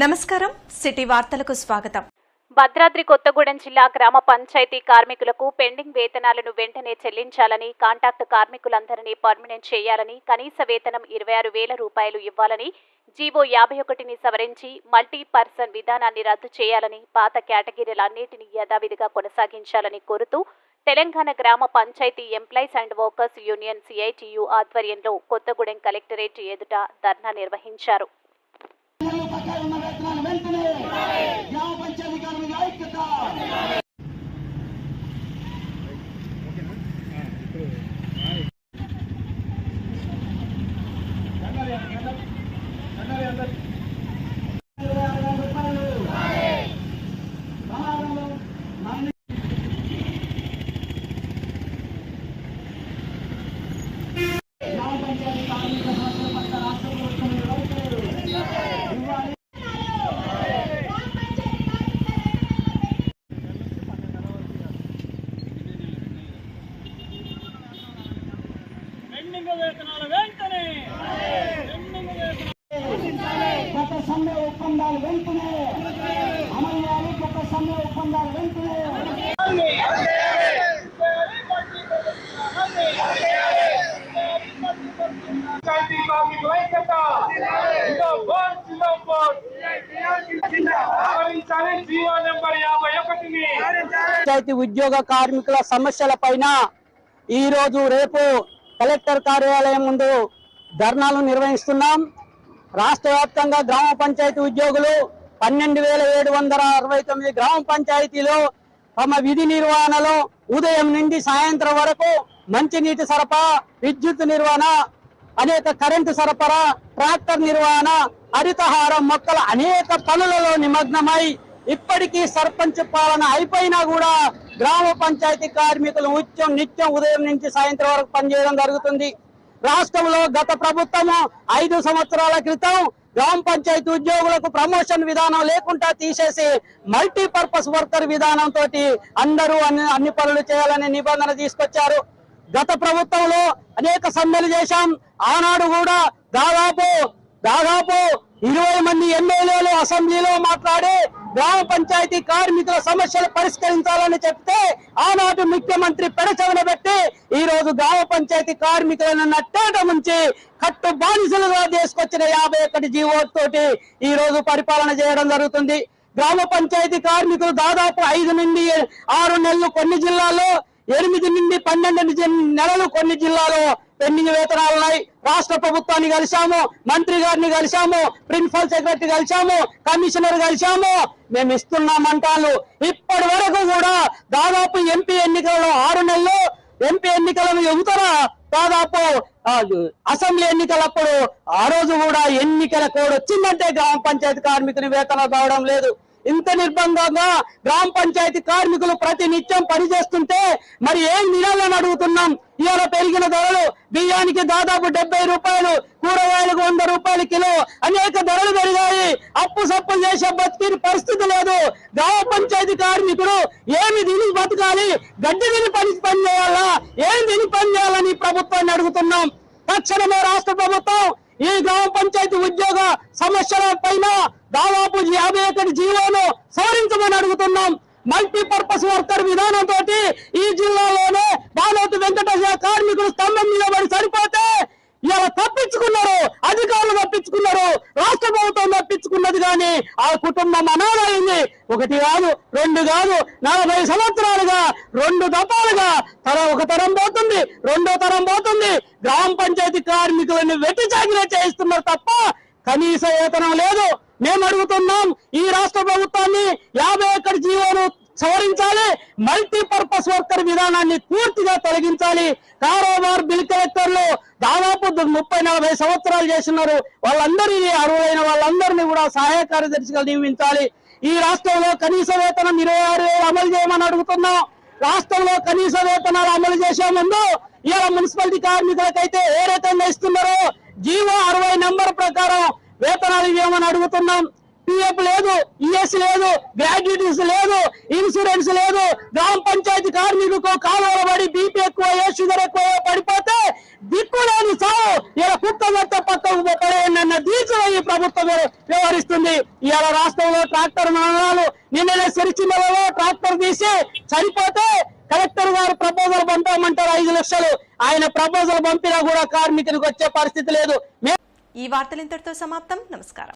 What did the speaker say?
నమస్కారం సిటీ వార్తలకు స్వాగతం. భద్రాద్రి కొత్తగూడెం జిల్లా గ్రామ పంచాయతీ కార్మికులకు పెండింగ్ వేతనాలను వెంటనే చెల్లించాలని కాంట్రాక్టు కార్మికులందరినీ పర్మినెంట్ చేయాలని కనీస వేతనం ఇరవై ఆరు వేల రూపాయలు ఇవ్వాలని జీవో యాభై ఒకటిని సవరించి మల్టీ పర్సన్ విధానాన్ని రద్దు చేయాలని పాత కేటగిరీలన్నింటినీ యథావిధిగా కొనసాగించాలని కోరుతూ తెలంగాణ గ్రామ panchayat employees and workers union CITU ఆధ్వర్యంలో కొత్తగూడెం కలెక్టరేట్ ఎదుట ధర్నా నిర్వహించారు. ఉన్న వేతనాలు వెంటనే గ్రామ పంచాయతీ కార్మికుల ఐక్యత ఇరవై ఆరు వేల రూపాయలు. సమాధానం మన గ్రామ పంచాయతీ కార్మికుల సమస్యల పట్ల రాష్ట్ర ప్రభుత్వం నిర్వహించలేదు. ఇవ్వాలి పెండింగ్ వేతనాలు వెంటనే పెండింగ్ గత సమ్మె ఒప్పందాలు వెంటనే అమలు చేయాలి గత సమ్మె ఒప్పందాలు వెంటనే పంచాయతీ ఉద్యోగ కార్మికుల సమస్యల పైన ఈ రోజు రేపు కలెక్టర్ కార్యాలయం ముందు ధర్నాలు నిర్వహిస్తున్నాం. రాష్ట్ర వ్యాప్తంగా గ్రామ పంచాయతీ ఉద్యోగులు పన్నెండు వేల ఏడు వందల అరవై తొమ్మిది గ్రామ పంచాయతీలో తమ విధి నిర్వహణలో ఉదయం నుండి సాయంత్రం వరకు మంచినీటి సరఫరా విద్యుత్ నిర్వహణ అనేక కరెంటు సరఫరా ట్రాక్టర్ నిర్వహణ హరితహారం మొక్కల అనేక పనులలో నిమగ్నమై ఇప్పటికీ సర్పంచ్ పాలన అయిపోయినా కూడా గ్రామ పంచాయతీ కార్మికులు నిత్యం నిత్యం ఉదయం నుంచి సాయంత్రం వరకు పనిచేయడం జరుగుతుంది. రాష్ట్రంలో గత ప్రభుత్వము ఐదు సంవత్సరాల క్రితం గ్రామ పంచాయతీ ఉద్యోగులకు ప్రమోషన్ విధానం లేకుండా తీసేసి మల్టీపర్పస్ వర్కర్ విధానం తోటి అందరూ అన్ని అన్ని పనులు చేయాలనే నిబంధన తీసుకొచ్చారు. గత ప్రభుత్వంలో అనేక సమ్మెలు చేశాం. ఆనాడు కూడా దాదాపు దాదాపు ఇరవై మంది ఎమ్మెల్యేలు అసెంబ్లీలో మాట్లాడి గ్రామ పంచాయతీ కార్మికుల సమస్యలు పరిష్కరించాలని చెప్తే ఆనాటి ముఖ్యమంత్రి పెడచవన పెట్టి ఈ రోజు గ్రామ పంచాయతీ కార్మికులను నట్టేట ముంచి కట్టు బానిసలుగా తీసుకొచ్చిన యాభై ఒకటి జీవో తోటి ఈ రోజు పరిపాలన చేయడం జరుగుతుంది. గ్రామ పంచాయతీ కార్మికులు దాదాపు ఐదు నుండి ఆరు నెలలు కొన్ని జిల్లాల్లో ఎనిమిది నుండి పన్నెండు నెలలు కొన్ని జిల్లాలో పెండింగ్ వేతనాలు ఉన్నాయి. రాష్ట్ర ప్రభుత్వాన్ని కలిశాము మంత్రి గారిని కలిశాము ప్రిన్సిపల్ సెక్రటరీ కలిశాము కమిషనర్ కలిశాము. మేము ఇస్తున్నామంటాను ఇప్పటి వరకు కూడా దాదాపు ఎంపీ ఎన్నికలలో ఆరు నెలలు ఎంపీ ఎన్నికలను ఎగుతారా? దాదాపు అసెంబ్లీ ఎన్నికలప్పుడు ఆ రోజు కూడా ఎన్నికల కోడ్ వచ్చిందంటే గ్రామ పంచాయతీ కార్మికుని వేతనం రావడం లేదు. ఇంత నిర్బంధంగా గ్రామ పంచాయతీ కార్మికులు ప్రతి నిత్యం పనిచేస్తుంటే మరి ఏం తినాలని అడుగుతున్నాం? ఇవాళ పెరిగిన ధరలు బియ్యానికి దాదాపు డెబ్బై రూపాయలు కూరగాయలకు వంద రూపాయలు కిలో. అనేక ధరలు పెరిగాయి. అప్పు సప్పు చేసే బతికి పరిస్థితి లేదు. గ్రామ పంచాయతీ కార్మికుడు ఏమి తిని బతకాలి? గడ్డి తిని పని పని చేయాలా ఏం తిని పని చేయాలని ప్రభుత్వాన్ని అడుగుతున్నాం? తక్షణమే రాష్ట్ర ప్రభుత్వం ఈ గ్రామ పంచాయతీ ఉద్యోగ సమస్యల పైన దాదాపు యాభై ఒకటి జీవోను సవరించమని అడుగుతున్నాం. మల్టీపర్పస్ వర్కర్ విధానం తోటి ఈ జిల్లాలోనే బాలోతు వెంకటేశ్వర కార్మికులు స్తంభం మీద పడి సరిపోతే ఇలా కానీ ఆ కుటుంబం అనాథైంది ఒకటి కాదు రెండు కాదు నలభై సంవత్సరాలుగా రెండు దఫాలుగా తర ఒక తరం పోతుంది రెండో తరం పోతుంది. గ్రామ పంచాయతీ కార్మికులను వెట్టి చాకిరే చేయిస్తున్నారు తప్ప కనీస వేతనం లేదు. మేము అడుగుతున్నాం ఈ రాష్ట్ర ప్రభుత్వాన్ని యాభై ఒక్కటి జీవోను సవరించాలి. మల్టీపర్పస్ వర్కర్ విధానాన్ని పూర్తిగా తొలగించాలి. కారోబార్ బిల్ కలెక్టర్లు దాదాపు ముప్పై నలభై సంవత్సరాలు చేస్తున్నారు. వాళ్ళందరినీ అర్హులైన వాళ్ళందరినీ కూడా సహాయ కార్యదర్శిగా నియమించాలి. ఈ రాష్ట్రంలో కనీస వేతనం ఇరవై ఆరు వేలు అమలు చేయమని అడుగుతున్నాం. రాష్ట్రంలో కనీస వేతనాలు అమలు చేసే ముందు ఇలా మున్సిపాలిటీ కార్మికులకైతే ఏ రకంగా ఇస్తున్నారో జీవో అరవై నంబర్ ప్రకారం వేతనాలు ఇవ్వమని అడుగుతున్నాం. పిఎఫ్ లేదు ఈఎస్ లేదు గ్రాడ్యుయేట్స్ లేదు ఇన్సూరెన్స్ లేదు గ్రామ పంచాయతీ కార్మికులకు కాలువల పడి బీపీ ఎక్కువ షుగర్ ఎక్కువ పడిపోతే దిక్కులేని సావు ఇలా కుక్క మొత్తం పక్కకు పడేయన్న దీక్షలో ఈ ప్రభుత్వం వ్యవహరిస్తుంది. ఇవాళ రాష్ట్రంలో ట్రాక్టర్ మరణాలు నిన్ననే సిరిచిల్లలో ట్రాక్టర్ తీసి చనిపోతే కలెక్టర్ గారు ప్రపోజల్ పంపామంటారు ఐదు లక్షలు. ఆయన ప్రపోజల్ పంపినా కూడా కార్మికునికి వచ్చే పరిస్థితి లేదు. ఈ వార్తలు ఇంతటితో సమాప్తం. నమస్కారం.